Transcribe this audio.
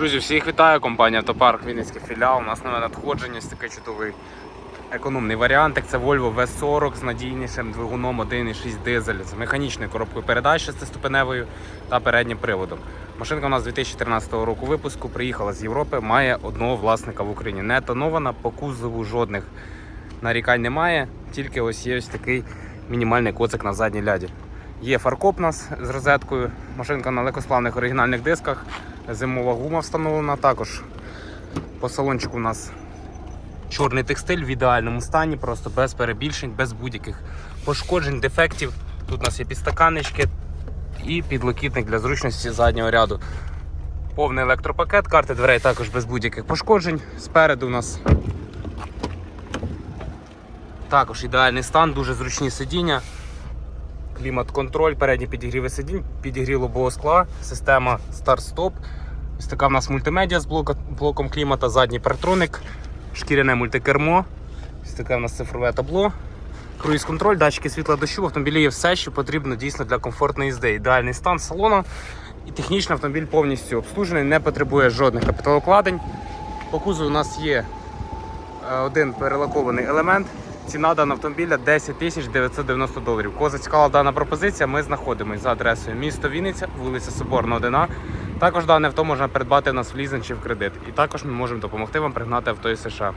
Друзі, всіх вітаю, компанія Автопарк Вінницький філіал. У нас нове надходження, такий чудовий економний варіантик. Це Volvo V40 з надійнішим двигуном 1.6 дизель з механічною коробкою передач шестиступеневою та переднім приводом. Машинка у нас 2013 року випуску, приїхала з Європи, має одного власника в Україні. Не тонована, по кузову жодних нарікань немає, тільки ось є ось такий мінімальний коцик на задній ляді. Є фаркоп у нас з розеткою, машинка на легкосплавних оригінальних дисках, зимова гума встановлена. Також по салончику у нас чорний текстиль в ідеальному стані, просто без перебільшень, без будь-яких пошкоджень, дефектів. Тут у нас є підстаканнички і підлокітник для зручності заднього ряду. Повний електропакет, карти дверей також без будь-яких пошкоджень. Спереду у нас також ідеальний стан, дуже зручні сидіння. Клімат-контроль, передні підігріви сидінь, підігрів лобового скла, система старт-стоп. Ось така в нас мультимедіа з блоком клімата, задній партроник, шкіряне мультикермо. Ось таке в нас цифрове табло. Круїз-контроль, датчики світла дощу. В автомобілі є все, що потрібно дійсно для комфортної їзди. Ідеальний стан салону. І технічно автомобіль повністю обслужений, не потребує жодних капіталовкладень. По кузову у нас є е, один перелакований елемент. Ціна даного автомобіля 10 тисяч 990 доларів. Кого зацікавила дана пропозиція, ми знаходимося за адресою місто Вінниця, вулиця Соборна 1А. Також дане авто можна придбати у нас в лізинг чи в кредит. І також ми можемо допомогти вам пригнати авто із США.